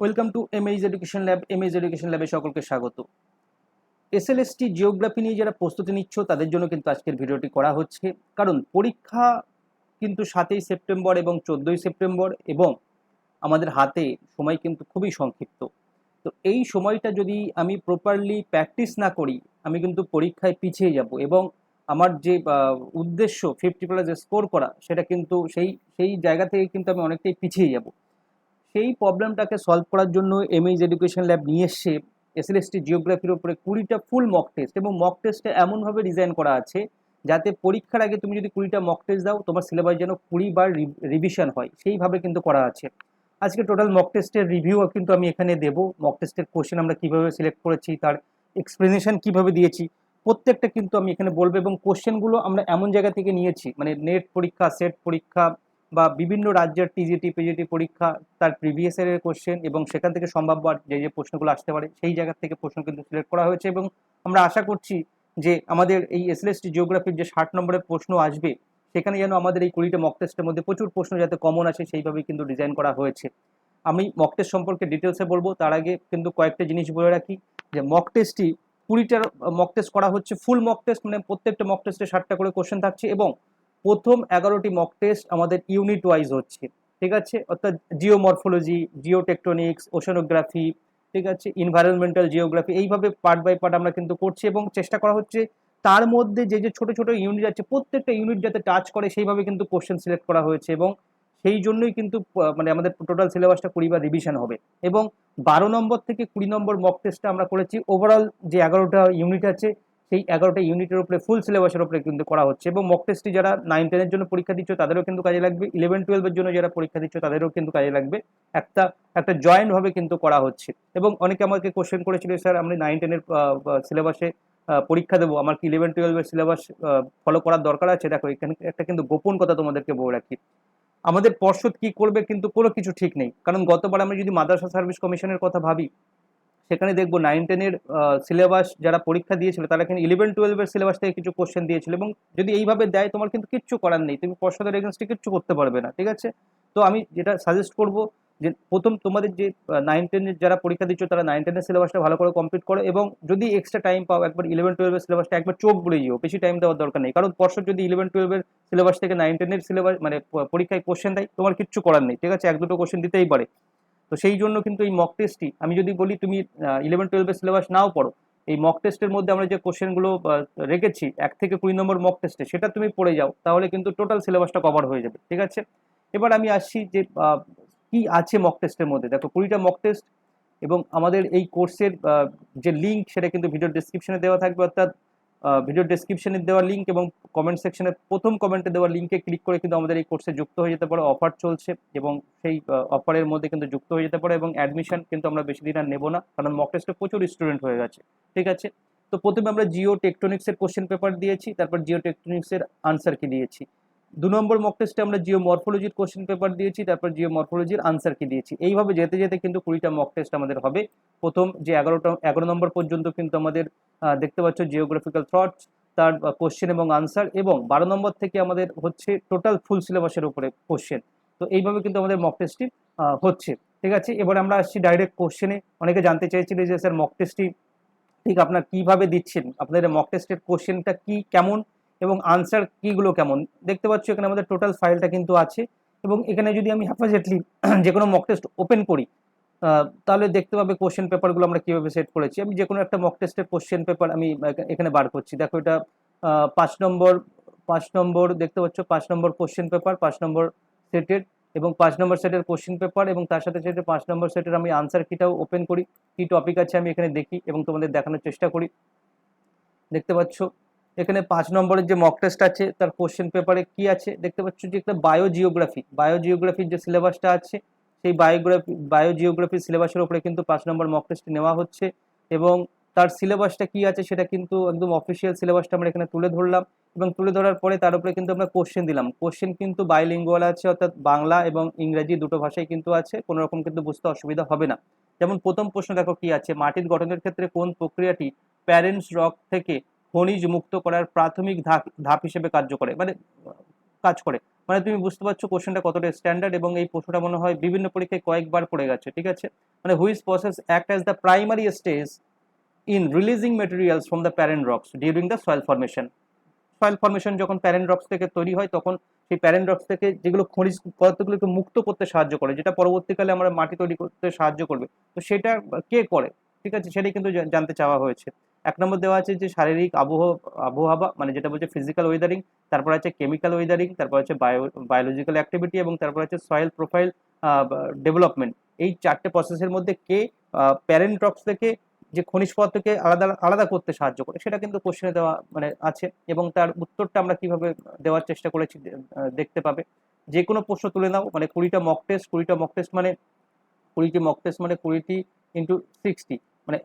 Welcome to MH education lab MH education ল্যাবে সকলকে স্বাগত। এসএলএসটি জিওগ্রাফি নিয়ে যারা প্রস্তুতি নিচ্ছ, তাদের জন্য কিন্তু আজকের ভিডিওটি করা হচ্ছে। কারণ পরীক্ষা কিন্তু সাতই সেপ্টেম্বর এবং চোদ্দোই সেপ্টেম্বর এবং আমাদের হাতে সময় কিন্তু খুবই সংক্ষিপ্ত। তো এই সময়টা যদি আমি প্রপারলি প্র্যাকটিস না করি, আমি কিন্তু পরীক্ষায় পিছিয়ে যাব এবং আমার যে উদ্দেশ্য ফিফটি প্লাস স্কোর করা, সেটা কিন্তু সেই সেই জায়গা থেকে কিন্তু আমি অনেকটাই পিছিয়ে যাব। সেই প্রবলেমটাকে সলভ করার জন্য এমএইজ এডুকেশন ল্যাব নিয়ে এসছে এসএলএসটি জিওগ্রাফির উপরে কুড়িটা ফুল মক টেস্ট এবং মক টেস্টটা এমনভাবে ডিজাইন করা আছে যাতে পরীক্ষার আগে তুমি যদি কুড়িটা মক টেস্ট দাও, তোমার সিলেবাস যেন কুড়ি বার রিভিশন হয়। সেইভাবে কিন্তু করা আছে। আজকে টোটাল মক টেস্টের রিভিউ কিন্তু আমি এখানে দেবো। মক টেস্টের কোশ্চেন আমরা কীভাবে সিলেক্ট করেছি, তার এক্সপ্লেনেশন কীভাবে দিয়েছি, প্রত্যেকটা কিন্তু আমি এখানে বলব এবং কোশ্চেনগুলো আমরা এমন জায়গা থেকে নিয়েছি মানে নেট পরীক্ষা সেট পরীক্ষা বা বিভিন্ন রাজ্যের টিজিটি পিজিটি পরীক্ষা তার প্রিভিয়াস ইয়ারের কোশ্চেন এবং সেখান থেকে সম্ভাব্য যে যে প্রশ্নগুলো আসতে পারে, সেই জায়গা থেকে প্রশ্ন কিন্তু সিলেক্ট করা হয়েছে এবং আমরা আশা করছি যে আমাদের এই এসএলএসটি জিওগ্রাফির যে ষাট নম্বরের প্রশ্ন আসবে, সেখানে যেন আমাদের এই কুড়িটা মক টেস্টের মধ্যে প্রচুর প্রশ্ন যাতে কমন আসে সেইভাবেই কিন্তু ডিজাইন করা হয়েছে। আমি মক টেস্ট সম্পর্কে ডিটেলসে বলব, তার আগে কিন্তু কয়েকটা জিনিস বলে রাখি, যে মক টেস্টটি কুড়িটার মক টেস্ট করা হচ্ছে ফুল মক টেস্ট মানে প্রত্যেকটা মক টেস্টে ষাটটা করে কোশ্চেন থাকছে এবং প্রথম এগারোটি মক টেস্ট আমাদের ইউনিট ওয়াইজ হচ্ছে, ঠিক আছে? অর্থাৎ জিওমরফোলজি জিওটেকটনিক্স ওশানোগ্রাফি ঠিক আছে? ইনভায়রনমেন্টাল জিওগ্রাফি এইভাবে পার্ট বাই পার্ট আমরা কিন্তু করছি এবং চেষ্টা করা হচ্ছে তার মধ্যে যে যে ছোট ছোট ইউনিট আছে, প্রত্যেকটা ইউনিট যাতে টাচ করে, সেইভাবে কিন্তু কোশ্চেন সিলেক্ট করা হয়েছে এবং সেই জন্যই কিন্তু মানে আমাদের টোটাল সিলেবাসটা কুড়ি বার রিভিশন হবে এবং বারো নম্বর থেকে কুড়ি নম্বর মক টেস্টটা আমরা করেছি। ওভারঅল যে এগারোটা ইউনিট আছে সেই এগারোটা ইউনিটের উপরে ফুল সিলেবাসের উপরে কিন্তু করা হচ্ছে এবং মক টেস্টটি যারা নাইন টেনের জন্য পরীক্ষা দিচ্ছ, তাদেরও কিন্তু কাজে লাগবে। ইলেভেন টুয়েলভের জন্য যারা পরীক্ষা দিচ্ছ, তাদেরও কিন্তু কাজে লাগবে। একটা একটা জয়েন্ট ভাবে কিন্তু করা হচ্ছে। এবং অনেকে আমাকে কোশ্চেন করেছিল, স্যার আমি নাইন টেনের সিলেবাসে পরীক্ষা দেবো। আমার কি ইলেভেন টুয়েলভের সিলেবাস ফলো করার দরকার আছে? দেখো, এখানে একটা কিন্তু গোপন কথা তোমাদেরকে বলে রাখি। আমাদের পর্ষদ কি করবে কিন্তু কোনো কিছু ঠিক নেই। কারণ গতবার আমরা যদি মাদ্রাসা সার্ভিস কমিশনের কথা ভাবি সেখানে দেখব নাইন টেনের সিলেবাস যারা পরীক্ষা দিয়েছিল, তারা কিন্তু ইলেভেন টুয়েলভের সিলেবাস থেকে কিছু কোশ্চেন দিয়েছিল এবং যদি এইভাবে দেয় তোমার কিন্তু কিচ্ছু করার নেই। তুমি পর্ষদের এগেনস্টে কিচ্ছু করতে পারবে না, ঠিক আছে? তো আমি যেটা সাজেস্ট করব যে প্রথম তোমাদের যে নাইন টেনের যারা পরীক্ষা দিচ্ছ তারা নাইন টেনের সিলেবাসটা ভালো করে কমপ্লিট করো এবং যদি এক্সট্রা টাইম পাও, একবার ইলেভেন টুয়েলভের সিলেবাসটা একবার চোখ বলে যেও বেশি টাইম দেওয়ার দরকার নেই। কারণ পর্ষদ যদি ইলেভেন টুয়েলভের সিলেবাস থেকে নাইন টেনের সিলেবাস মানে পরীক্ষায় কোশ্চেন দেয়, তোমার কিচ্ছু করার নেই, ঠিক আছে? এক দুটো কোশ্চেন দিতেই পারে। তো সেই জন্য কিন্তু এই মক টেস্টটি আমি যদি বলি তুমি ইলেভেন টুয়েলভের সিলেবাস নাও পড়ো, এই মক টেস্টের মধ্যে আমরা যে কোশ্চেনগুলো রেখেছি, এক থেকে কুড়ি নম্বর মক টেস্টে সেটা তুমি পড়ে যাও, তাহলে কিন্তু টোটাল সিলেবাসটা কভার হয়ে যাবে, ঠিক আছে? এবার আমি আসছি যে কি আছে মক টেস্টের মধ্যে? দেখো, কুড়িটা মক টেস্ট এবং আমাদের এই কোর্সের যে লিঙ্ক সেটা কিন্তু ভিডিও ডিসক্রিপশনে দেওয়া থাকবে, অর্থাৎ ভিডিও ডেসক্রিপশনে দেওয়া লিঙ্ক এবং কমেন্ট সেকশনে প্রথম কমেন্টে দেওয়া লিঙ্কে ক্লিক করে কিন্তু আমাদের এই কোর্সে যুক্ত হয়ে যেতে পারে অফার চলছে এবং সেই অফারের মধ্যে কিন্তু যুক্ত হয়ে যেতে পারে এবং অ্যাডমিশন কিন্তু আমরা বেশি দিন আর নেব না কারণ মক টেস্টে প্রচুর স্টুডেন্ট হয়ে গেছে, ঠিক আছে? তো প্রথমে আমরা জিও টেকটনিক্সের কোশ্চেন পেপার দিয়েছি, তারপর জিও টেকটনিক্সের আনসার কি দিয়েছি? দু নম্বর মক টেস্টে আমরা জিও মরফোলজির কোশ্চেন পেপার দিয়েছি, তারপর জিও মরফোলজির আনসার কি দিয়েছি। এইভাবে যেতে যেতে কিন্তু কুড়িটা মক টেস্ট আমাদের হবে। প্রথম যে এগারোটা, এগারো নম্বর পর্যন্ত কিন্তু আমাদের দেখতে পাচ্ছ জিওগ্রাফিক্যাল থটস তার কোশ্চেন এবং আনসার এবং বারো নম্বর থেকে আমাদের হচ্ছে টোটাল ফুল সিলেবাসের উপরে কোশ্চেন তো এইভাবে কিন্তু আমাদের মক টেস্টটি হচ্ছে। ঠিক আছে? এবার আমরা আসছি ডাইরেক্ট কোশ্চেনে অনেকে জানতে চাইছিল যে, স্যার মক টেস্টটি ঠিক আপনার কীভাবে দিচ্ছেন? আপনাদের মক টেস্টের কোশ্চেনটা কি? কেমন? এবং আনসার কিগুলো কেমন? দেখতে পাচ্ছ এখানে আমাদের টোটাল ফাইলটা কিন্তু আছে এবং এখানে যদি আমি হ্যাফাজেটলি যে কোনো মক টেস্ট ওপেন করি তাহলে দেখতে পাবে কোশ্চেন পেপারগুলো আমরা কীভাবে সেট করেছি। আমি যে কোনো একটা মক টেস্টের কোশ্চেন পেপার আমি এখানে বার করছি। দেখো এটা পাঁচ নম্বর পাঁচ নম্বর, দেখতে পাচ্ছ পাঁচ নম্বর কোশ্চেন পেপার পাঁচ নম্বর সেটের এবং পাঁচ নম্বর সেটের কোশ্চেন পেপার এবং তার সাথে সাথে পাঁচ নম্বর সেটের আমি আনসার কিটাও ওপেন করি। কি টপিক আছে আমি এখানে দেখি এবং তোমাদের দেখানোর চেষ্টা করি। দেখতে পাচ্ছ এখানে পাঁচ নম্বরের যে মক টেস্ট আছে, তার কোশ্চেন পেপারে কি আছে? দেখতে পাচ্ছ যে একটা বায়োজিওগ্রাফি বায়োজিওগ্রাফির যে সিলেবাসটা আছে, সেই বায়োগ্রাফি বায়োজিওগ্রাফি সিলেবাসের উপরে কিন্তু পাঁচ নম্বর মক টেস্ট নেওয়া হচ্ছে এবং তার সিলেবাসটা কি আছে সেটা কিন্তু একদম অফিসিয়াল সিলেবাসটা আমরা এখানে তুলে ধরলাম এবং তুলে ধরার পরে তার উপরে কিন্তু আমরা কোশ্চেন দিলাম। কোশ্চেন কিন্তু বাইলিঙ্গুয়াল আছে, অর্থাৎ বাংলা এবং ইংরেজি দুটো ভাষায় কিন্তু আছে, কোনো রকম কিন্তু বুঝতে অসুবিধা হবে না। যেমন প্রথম প্রশ্ন দেখো কি আছে, মাটির গঠনের ক্ষেত্রে কোন প্রক্রিয়াটি প্যারেন্টস রক থেকে খনিজ মুক্ত করার প্রাথমিক ধাপ ধাপ হিসেবে কার্য করে মানে কাজ করে। মানে তুমি বুঝতে পারছ কোশ্চেনটা কতটা স্ট্যান্ডার্ড এবং এই প্রশ্নটা মনে হয় বিভিন্ন পরীক্ষায় কয়েকবার পড়ে গেছে, ঠিক আছে? মানে which process act as the primary stage in releasing materials from the parent rocks during the soil formation soil formation যখন প্যারেন্ট রক্স থেকে তৈরি হয়, তখন সেই প্যারেন্ট রক্স থেকে যেগুলো খনিজ পদার্থগুলোকে মুক্ত করতে সাহায্য করে, যেটা পরবর্তীকালে আমরা মাটি তৈরি করতে সাহায্য করবে, তো সেটা কে করে? ঠিক আছে? সেটাই কিন্তু জানতে চাওয়া হয়েছে। এক নম্বর দেওয়া আছে যে শারীরিক আবহ, আবহাওয়া মানে যেটা বলছে ফিজিক্যাল ওয়েদারিং তারপর আছে কেমিক্যাল ওয়েদারিং তারপর আছে বায়ো বায়োলজিক্যাল অ্যাক্টিভিটি এবং তারপর আছে সয়েল প্রোফাইল ডেভেলপমেন্ট এই চারটে প্রসেসের মধ্যে কে প্যারেন্ট রক্স থেকে যে খনিজ পদার্থকে আলাদা আলাদা করতে সাহায্য করে, সেটা কিন্তু কোশ্চেনে দেওয়া মানে আছে এবং তার উত্তরটা আমরা কীভাবে দেওয়ার চেষ্টা করেছি দেখতে পাবে। যে কোনো প্রশ্ন তুলে নাও মানে কুড়িটা মক টেস্ট কুড়িটা মক টেস্ট মানে কুড়িটি মক টেস্ট মানে কুড়িটি ইন্টু সিক্সটি মানে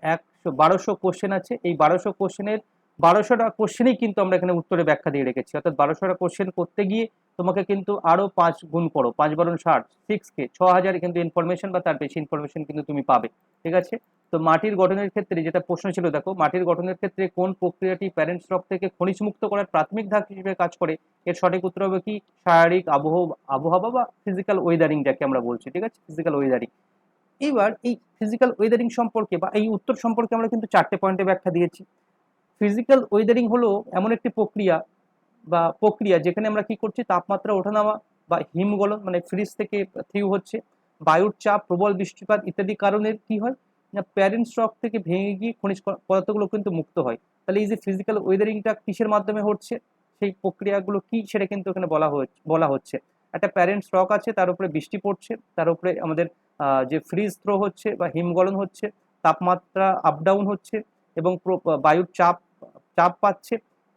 একশো বারোশো কোশ্চেন আছে। এই বারোশো কোশ্চেনের বারোশোটা কোশ্চেনেই কিন্তু আমরা এখানে উত্তরে ব্যাখ্যা দিয়ে রেখেছি। অর্থাৎ বারোশোটা কোশ্চেন করতে গিয়ে তোমাকে কিন্তু আরও পাঁচ গুণ করো। পাঁচ বারণ ষাট সিক্স কে, ছ হাজার কিন্তু ইনফরমেশন বা তার বেশি ইনফরমেশন কিন্তু তুমি পাবে। ঠিক আছে? তো মাটির গঠনের ক্ষেত্রে যেটা প্রশ্ন ছিল, দেখো, মাটির গঠনের ক্ষেত্রে কোন প্রক্রিয়াটি প্যারেন্টস স্টক থেকে খনিজ মুক্ত করার প্রাথমিক ধাপ হিসেবে কাজ করে? এর সঠিক উত্তর হবে কি? শারীরিক আবহ, আবহাওয়া বা ফিজিক্যাল ওয়েদারিং যাকে আমরা বলছি। ঠিক আছে? ফিজিক্যাল ওয়েদারিং এবার এই ফিজিক্যাল ওয়েদারিং সম্পর্কে বা এই উত্তর সম্পর্কে আমরা কিন্তু চারটে পয়েন্টে ব্যাখ্যা দিয়েছি। ফিজিক্যাল ওয়েদারিং হলো এমন একটি প্রক্রিয়া বা প্রক্রিয়া যেখানে আমরা কি করছি, তাপমাত্রা ওঠানামা বা হিমগলন মানে ফ্রিজ থেকে থিউ হচ্ছে, বায়ুর চাপ, প্রবল বৃষ্টিপাত ইত্যাদি কারণে কি হয়? না প্যারেন্ট স্টক থেকে ভেঙে গিয়ে খনিজ পদার্থগুলো কিন্তু মুক্ত হয়। তাহলে এই যে ফিজিক্যাল ওয়েদারিংটা কিসের মাধ্যমে হচ্ছে? সেই প্রক্রিয়াগুলো কি সেটা কিন্তু এখানে বলা হচ্ছে বলা হচ্ছে। একটা প্যারেন্ট স্টক আছে, তার উপরে বৃষ্টি পড়ছে, তার উপরে আমাদের যে ফ্রিজ থ্রো হচ্ছে বা হিমগলন হচ্ছে, তাপমাত্রা আপ ডাউন হচ্ছে এবং বায়ুর চাপ চাপ পাচ্ছে।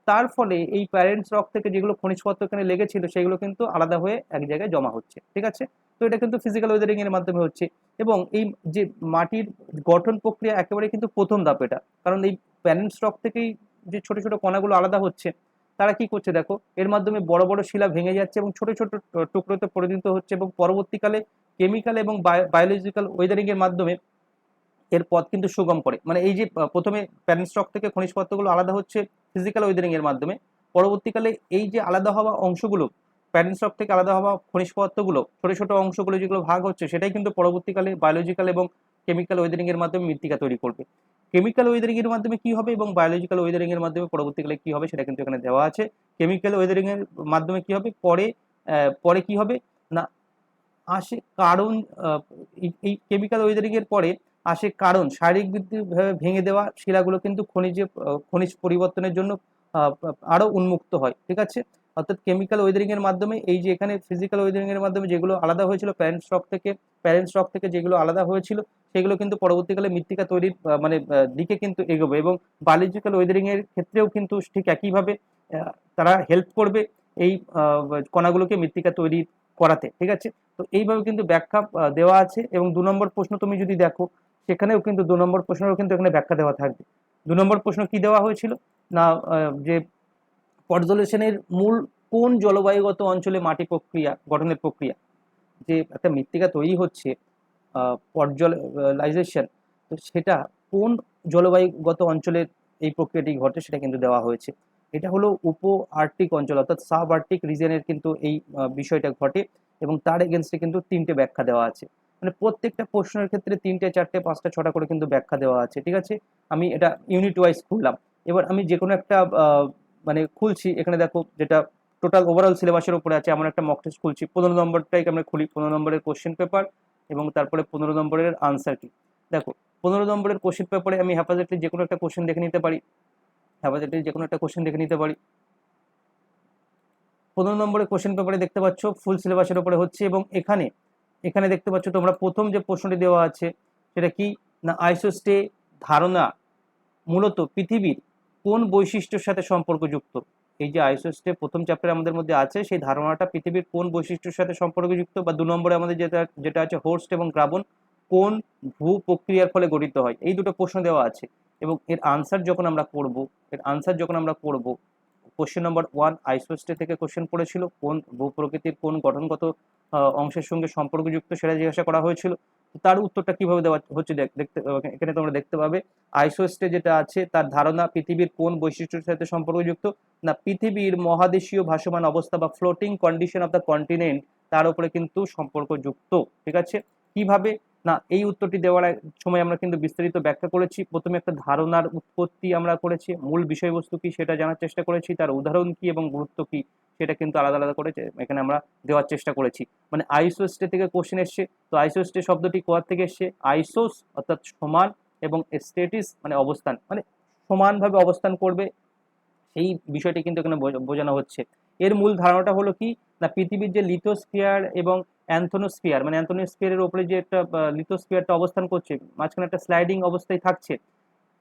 তার ফলে এই প্যারেন্টস রক থেকে যেগুলো খনিজ পদার্থ এখানে লেগেছিল, সেগুলো কিন্তু আলাদা হয়ে এক জায়গায় জমা হচ্ছে, ঠিক আছে? তো এটা কিন্তু ফিজিক্যাল ওয়েদারিং এর মাধ্যমে হচ্ছে এবং এই যে মাটির গঠন প্রক্রিয়া একেবারে কিন্তু প্রথম ধাপ এটা। কারণ এই প্যারেন্টস রক থেকেই যে ছোট ছোট কণাগুলো আলাদা হচ্ছে তারা কি করছে দেখো? এর মাধ্যমে বড় বড় শিলা ভেঙে যাচ্ছে এবং ছোট ছোট টুকরোতে পরিণত হচ্ছে এবং পরবর্তীকালে কেমিক্যাল এবং বায়োলজিক্যাল ওয়েদারিং এর মাধ্যমে এর পথ কিন্তু সুগম করে। মানে এই যে প্রথমে প্যারেন্ট স্টক থেকে খনিজ পদার্থগুলো আলাদা হচ্ছে ফিজিক্যাল ওয়েদারিং এর মাধ্যমে। পরবর্তীকালে এই যে আলাদা হওয়া অংশগুলো প্যারেন্ট স্টক থেকে আলাদা হওয়া খনিজ পদার্থগুলো, ছোট ছোট অংশগুলো যেগুলো ভাগ হচ্ছে, সেটাই কিন্তু পরবর্তীকালে বায়োলজিক্যাল এবং কেমিক্যাল ওয়েদারিং এর মাধ্যমে মৃত্তিকা তৈরি করবে। কেমিক্যাল ওয়েদারিং এর মাধ্যমে কি হবে এবং বায়োলজিক্যাল ওয়েদারিং এর মাধ্যমে পরবর্তীকালে কি হবে সেটা কিন্তু এখানে দেওয়া আছে। কেমিক্যাল ওয়েদারিং এর মাধ্যমে কি হবে? পরে পরে কি হবে? না, আসে কারণ এই- কেমিক্যাল ওয়েদারিং এর পরে আসে কারণ, শারীরিক বৃদ্ধি ভাবে ভেঙে দেওয়া শিলাগুলো কিন্তু খনিজে খনিজ পরিবর্তনের জন্য আরও উন্মুক্ত হয়, ঠিক আছে? অর্থাৎ কেমিক্যাল ওয়েদারিং এর মাধ্যমে, এই যে এখানে ফিজিক্যাল ওয়েদারিং এর মাধ্যমে যেগুলো আলাদা হয়েছিল প্যারেন্ট স্টক থেকে প্যারেন্ট স্টক থেকে যেগুলো আলাদা হয়েছিল, সেগুলো কিন্তু পরবর্তীকালে মৃত্তিকা তৈরির মানে দিকে কিন্তু এগোবে এবং বায়োলজিক্যাল ওয়েদারিং এর ক্ষেত্রেও কিন্তু ঠিক একইভাবে তারা হেল্প করবে এই কণাগুলোকে মৃত্তিকা তৈরি করাতে, ঠিক আছে? তো এইভাবে কিন্তু ব্যাখ্যা দেওয়া আছে এবং দু নম্বর প্রশ্ন তুমি যদি দেখো, সেখানেও কিন্তু দু নম্বর প্রশ্নেরও কিন্তু এখানে ব্যাখ্যা দেওয়া থাকবে। দু নম্বর প্রশ্ন কি দেওয়া হয়েছিল? না যে পর্যবেক্ষণের মূল কোন জলবায়ুগত অঞ্চলে মাটি প্রক্রিয়া, গঠনের প্রক্রিয়া? যে একটা মৃত্তিকা তৈরি হচ্ছে পর্যলাইজেশন তো সেটা কোন জলবায়ুগত অঞ্চলের এই প্রক্রিয়াটি ঘটে সেটা কিন্তু দেওয়া হয়েছে। এটা হলো উপ আর্কটিক অঞ্চল, অর্থাৎ সাব আর্টিক রিজনের কিন্তু এই বিষয়টা ঘটে এবং তার এগেনস্টে কিন্তু তিনটে ব্যাখ্যা দেওয়া আছে। মানে প্রত্যেকটা প্রশ্নের ক্ষেত্রে তিনটে, চারটে, পাঁচটা, ছটা করে কিন্তু ব্যাখ্যা দেওয়া আছে, ঠিক আছে? আমি এটা ইউনিট ওয়াইজ খুললাম। এবার আমি যে কোনো একটা মানে খুলছি। এখানে দেখো যেটা টোটাল ওভারঅল সিলেবাসের উপরে আছে, এমন একটা মক টেস্ট খুলছি। পনেরো নম্বরটাই আমরা খুলি, পনেরো নম্বরের কোশ্চেন পেপার এবং তারপরে পনেরো নম্বরের আনসার কি দেখো, পনেরো নম্বরের কোশ্চেন পেপারে আমি হ্যাপাজেটলি যে কোনো একটা কোশ্চেন দেখে নিতে পারি। হ্যাপাজেটলি যে কোনো একটা কোশ্চেন দেখে নিতে পারি। পনেরো নম্বরের কোশ্চেন পেপারে দেখতে পাচ্ছ ফুল সিলেবাসের উপরে হচ্ছে এবং এখানে এখানে দেখতে পাচ্ছ তোমরা প্রথম যে প্রশ্নটি দেওয়া আছে, সেটা কি? না, আইসোস্টে ধারণা, মূলত পৃথিবীর কোন বৈশিষ্ট্যের সাথে সম্পর্কযুক্ত? এই যে আইসোস্টে প্রথম চ্যাপ্টার আমাদের মধ্যে আছে, সেই ধারণাটা পৃথিবীর কোন বৈশিষ্ট্যের সাথে সম্পর্কযুক্ত বা দু নম্বরে আমাদের যেটা যেটা আছে হোর্স্ট এবং গ্রাবন কোন ভূ প্রক্রিয়ার ফলে গঠিত হয়? এই দুটো প্রশ্ন দেওয়া আছে। এবং এর আনসার যখন আমরা করব, এর আনসার যখন আমরা করব কোশ্চেন নম্বর ওয়ান আইসোস্টে থেকে কোশ্চেন পড়েছিল, কোন ভূ প্রকৃতির কোন গঠনগত অংশের সঙ্গে সম্পর্কযুক্ত সেটা জিজ্ঞাসা করা হয়েছিল। তার উত্তরটা কীভাবে দেওয়া হচ্ছে দেখ- দেখতে এখানে তোমরা দেখতে পাবে। আইসোস্টে যেটা আছে, তার ধারণা পৃথিবীর কোন বৈশিষ্ট্যের সাথে সম্পর্কযুক্ত? না, পৃথিবীর মহাদেশীয় ভাসমান অবস্থা বা floating condition of the continent তার উপরে কিন্তু সম্পর্কযুক্ত, ঠিক আছে? কীভাবে? না, এই উত্তরটি দেওয়ার সময় আমরা কিন্তু বিস্তারিত ব্যাখ্যা করেছি। প্রথমে একটা ধারণার উৎপত্তি আমরা করেছি। মূল বিষয়বস্তু কি সেটা জানার চেষ্টা করেছি। তার উদাহরণ কি এবং গুরুত্ব কি? সেটা কিন্তু আলাদা আলাদা করে এখানে আমরা দেওয়ার চেষ্টা করেছি। মানে আইসোস্টে থেকে কোশ্চেন এসছে। তো আইসোস্টে শব্দটি কোয়ার থেকে এসছে? আইসোস অর্থাৎ সমান এবং স্টেটিস মানে অবস্থান। মানে সমানভাবে অবস্থান করবে। সেই বিষয়টি কিন্তু এখানে বোঝা- বোঝানো হচ্ছে। এর মূল ধারণাটা হলো কি? না, পৃথিবীর যে লিথোস্ফিয়ার এবং অ্যান্থনোস্ফিয়ার মানে অ্যান্থনোস্ফিয়ারের উপরে যে একটা লিথোস্ফিয়ারটা অবস্থান করছে, মাঝখানে একটা স্লাইডিং অবস্থায় থাকছে।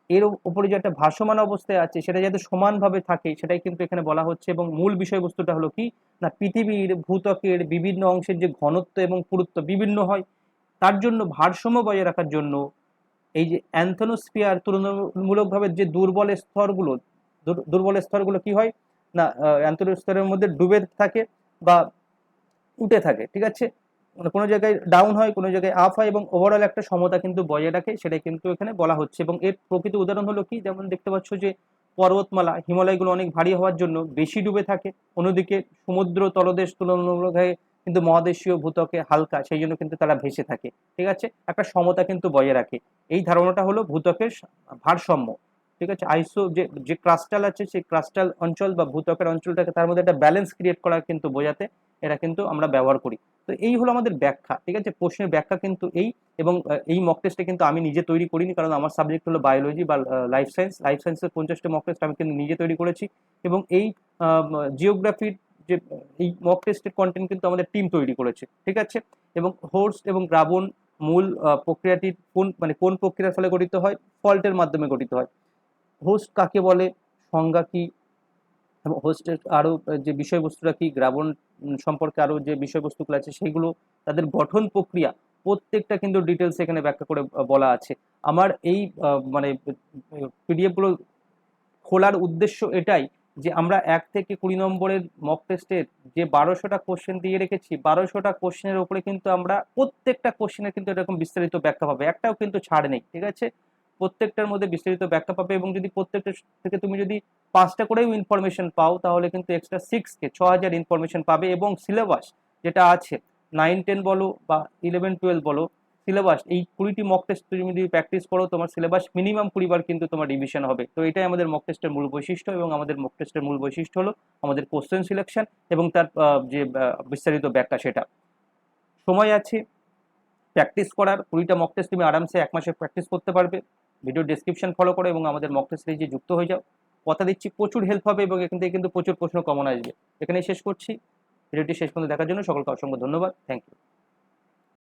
এর উপরে যে একটা ভাসমান অবস্থায় আছে, সেটা যাতে সমানভাবে থাকে, সেটাই কিন্তু এখানে বলা হচ্ছে। এবং মূল বিষয়বস্তুটা হলো কি? না, পৃথিবীর ভূত্বকের বিভিন্ন অংশের যে ঘনত্ব এবং পুরুত্ব বিভিন্ন হয়, তার জন্য ভারসাম্য বজায় রাখার জন্য এই যে অ্যান্থনোস্ফিয়ার তুলনামূলকভাবে যে দুর্বল স্তরগুলো দুর্বল স্তরগুলো কি হয়? না অ্যান্থনোস্ফিয়ারের মধ্যে ডুবে থাকে বা উঠে থাকে, ঠিক আছে? কোনো জায়গায় ডাউন হয়, কোনো জায়গায় আপ হয় এবং ওভারঅল একটা সমতা কিন্তু বজায় রাখে, সেটাই কিন্তু এখানে বলা হচ্ছে এবং এর প্রকৃত উদাহরণ হলো কি? যেমন দেখতে পাচ্ছ যে পর্বতমালা, হিমালয়গুলো অনেক ভারী হওয়ার জন্য বেশি ডুবে থাকে, অন্যদিকে সমুদ্র তলদেশ তুলনামূলকভাবে কিন্তু মহাদেশীয় ভূত্বকে হালকা, সেই জন্য কিন্তু তারা ভেসে থাকে, ঠিক আছে? একটা সমতা কিন্তু বজায় রাখে। এই ধারণাটা হলো ভূত্বকের ভারসাম্য। ঠিক আছে? আইসো যে যে ক্রাস্টাল আছে, সেই ক্রাস্টাল অঞ্চল বা ভূত্বকের অঞ্চলটাকে তার মধ্যে একটা ব্যালেন্স ক্রিয়েট করা কিন্তু বোঝাতে এটা কিন্তু আমরা ব্যবহার করি। তো এই হলো আমাদের ব্যাখ্যা, ঠিক আছে? প্রশ্নের ব্যাখ্যা কিন্তু এই এবং এই মক টেস্টটা কিন্তু আমি নিজে তৈরি করিনি কারণ আমার সাবজেক্ট হলো বায়োলজি বা লাইফ সায়েন্স লাইফ সায়েন্সের পঞ্চাশটা মক টেস্ট আমি কিন্তু নিজে তৈরি করেছি এবং এই জিওগ্রাফির যে, এই মক টেস্টের কন্টেন্ট কিন্তু আমাদের টিম তৈরি করেছে, ঠিক আছে? এবং হোর্স এবং গ্রাবন মূল প্রক্রিয়াটি কোন মানে কোন প্রক্রিয়ার ফলে গঠিত হয়? ফল্টের মাধ্যমে গঠিত হয়। হোস্ট কাকে বলে সংজ্ঞা কি এবং হোস্টের আরও যে বিষয়বস্তুটা কি গ্রাবন উম, সম্পর্কে আরও যে বিষয়বস্তুগুলো আছে সেগুলো তাদের গঠন প্রক্রিয়া প্রত্যেকটা কিন্তু ডিটেলস এখানে ব্যাখ্যা করে বলা আছে। আমার এই মানে পিডিএফগুলো খোলার উদ্দেশ্য এটাই যে আমরা এক থেকে কুড়ি নম্বরের মক টেস্টের যে বারোশোটা কোশ্চেন দিয়ে রেখেছি বারোশোটা কোশ্চেনের উপরে কিন্তু আমরা প্রত্যেকটা কোশ্চেনের কিন্তু এরকম বিস্তারিত ব্যাখ্যা পাবে। একটাও কিন্তু ছাড় নেই ঠিক আছে? প্রত্যেকটার মধ্যে বিস্তারিত ব্যাখ্যা পাবে এবং যদি প্রত্যেকটা থেকে তুমি যদি পাঁচটা করেও ইনফরমেশন পাও, তাহলে কিন্তু এক্সট্রা সিক্সকে ছ হাজার ইনফরমেশন পাবে এবং সিলেবাস যেটা আছে নাইন টেন বলো বা ইলেভেন টুয়েলভ বলো সিলেবাস এই কুড়িটি মক টেস্ট তুমি যদি প্র্যাকটিস করো, তোমার সিলেবাস মিনিমাম কুড়িবার কিন্তু তোমার রিভিশন হবে। তো এটাই আমাদের মক টেস্টের মূল বৈশিষ্ট্য এবং আমাদের মক টেস্টের মূল বৈশিষ্ট্য হলো আমাদের কোশ্চেন সিলেকশন এবং তার যে বিস্তারিত ব্যাখ্যা সেটা। সময় আছে প্র্যাকটিস করার, কুড়িটা মক টেস্ট তুমি আরামসে এক মাসে প্র্যাকটিস করতে পারবে। ভিডিও ডিসক্রিপশন ফলো করো এবং আমাদের মক সিরিজে যুক্ত হয়ে যাও। কথা দিচ্ছি, প্রচুর হেল্প হবে এবং এখান থেকে কিন্তু প্রচুর প্রশ্ন কমন আসবে। এখানেই শেষ করছি। ভিডিওটি শেষ পর্যন্ত দেখার জন্য সকলকে অসংখ্য ধন্যবাদ। Thank you